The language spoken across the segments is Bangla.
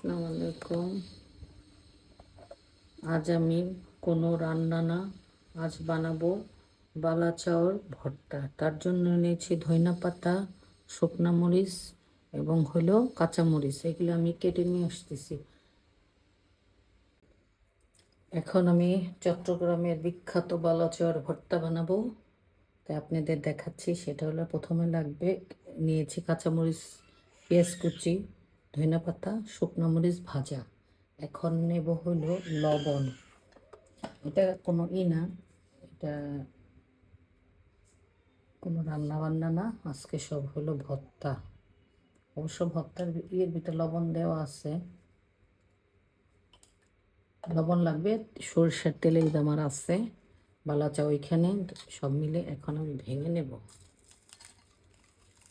আলাইকুম আজ আমি কোনো রান্না না, আজ বানাবো বালা চাউর ভর্তা। তার জন্য নিয়েছি ধইনা পাতা, শুকনা মরিচ এবং হলো কাঁচা মরিচ। এগুলো আমি কেটে নিয়ে আসতেছি। এখন আমি চট্টগ্রামের বিখ্যাত বালা চাউর ভর্তা বানাবো। তাই আপনাদের দেখাচ্ছি, সেটা হলো প্রথমে লাগবে, নিয়েছি কাঁচামরিচ পেঁয়াজ কুচি ধনিয়া পাতা শুকনো মরিচ ভাজা। এখন নেব হলো লবণ। এটা কোনো ই না, এটা কোনো রান্না বান্না না, আজকে সব হলো ভর্তা। অবশ্য ভর্তার ইয়ের ভিতরে লবণ দেওয়া আছে। লবণ লাগবে, সরষের তেলে আমার আছে, বালাচা ওইখানে, সব মিলে এখন আমি ভেঙে নেব।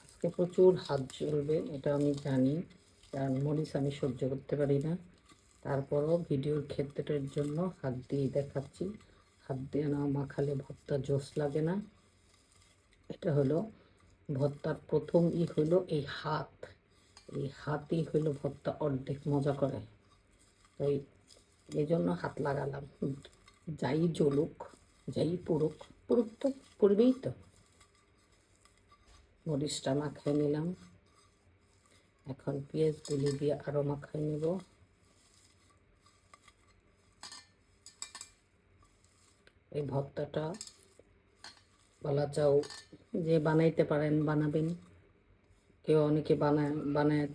আজকে প্রচুর হাত জ্বলবে, এটা আমি জানি। কারণ মরিচ আমি সহ্য করতে পারি না। তারপরও ভিডিওর ক্ষেত্রের জন্য হাত দিয়ে দেখাচ্ছি। হাত দিয়ে না মাখালে ভর্তা জোস লাগে না। এটা হলো ভর্তার প্রথম ই হলো এই হাত। এই হাতই হলো ভর্তা অর্ধেক মজা করে। তাই এই জন্য হাত লাগালাম। যাই জ্বলুক, যাই পুরুক পুরুক তো পড়বেই তো। মরিচটা মাখিয়ে নিলাম। এখন পেঁয়াজ গুলি দিয়ে আরও মাখাই নেব। এই ভর্তাটা বলা চাও যে বানাইতে পারেন, বানাবেন। কেউ অনেকে বানায় বানায়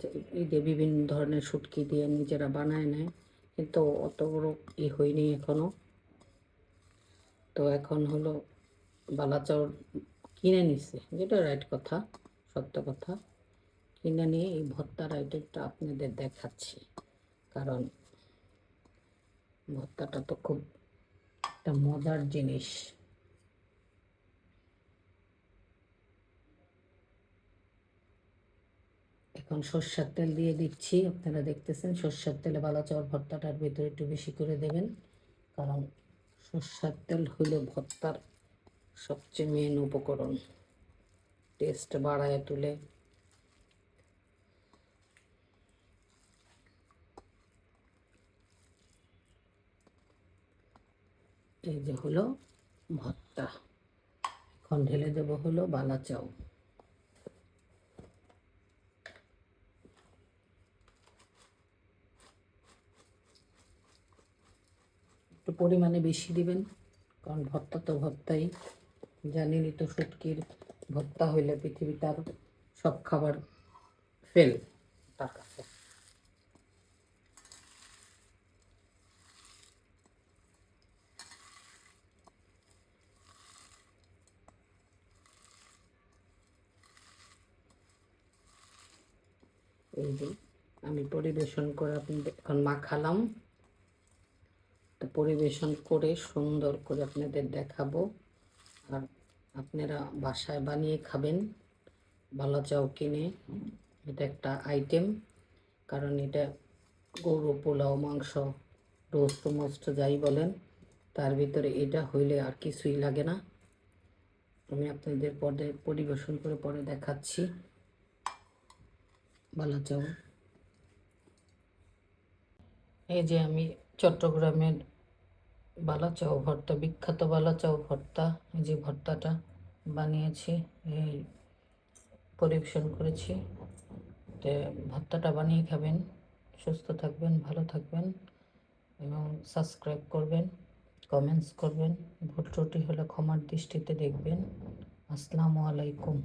যে বিভিন্ন ধরনের শুটকি দিয়ে নিজেরা বানায় নেয়, কিন্তু অত বড় ই হয়নি এখনও তো এখন হলো বালা চাউল কিনে নিচ্ছে যেটা রাইট কথা, সত্য কথা। কিনে নিয়ে এই ভর্তার আইটেমটা আপনাদের দেখাচ্ছি। কারণ ভর্তাটা তো খুব একটা মজার জিনিস। এখন সর্ষের তেল দিয়ে দিচ্ছি। আপনারা দেখতেছেন সর্ষের তেলে বালা চাওয়ার ভর্তাটার ভিতরে একটু বেশি করে দেবেন। কারণ সর্ষের তেল হলো ভর্তার সবচেয়ে মেন উপকরণ। টেস্ট বাড়ায় তুলে। এই যে হলো ভর্তা। এখন ঢেলে দেব হলো বালা চাউ। একটু পরিমাণে বেশি দিবেন, কারণ ভর্তা তো ভর্তাই। জানেনই তো শুটকির ভর্তা হইলে পৃথিবীতে তার সব খাবার ফেল তার কাছে। এই যে আমি পরিবেশন করে আপনি এখন মাখালাম। তো পরিবেশন করে সুন্দর করে আপনাদের দেখাবো। আর আপনারা বাসায় বানিয়ে খাবেন, ভালো চাও কিনে। এটা একটা আইটেম। কারণ এটা গরু, পোলাও, মাংস, রোস্ট, মোস্ট যাই বলেন, তার ভিতরে এটা হইলে আর কিছুই লাগে না। আমি আপনাদের পরে পরিবেশন করে পরে দেখাচ্ছি। বালাচাও এই যে আমি চট্টগ্রামের বালাচাও ভর্তা, বিখ্যাত বালাচাও ভর্তা, এই যে ভর্তাটা বানিয়েছি, এই পরিবেশন করেছি। তো ভর্তাটা বানিয়ে খাবেন, সুস্থ থাকবেন, ভালো থাকবেন এবং সাবস্ক্রাইব করবেন কমেন্টস করবেন, ভুল ত্রুটি হলে ক্ষমার দৃষ্টিতে দেখবেন। আসসালামু আলাইকুম।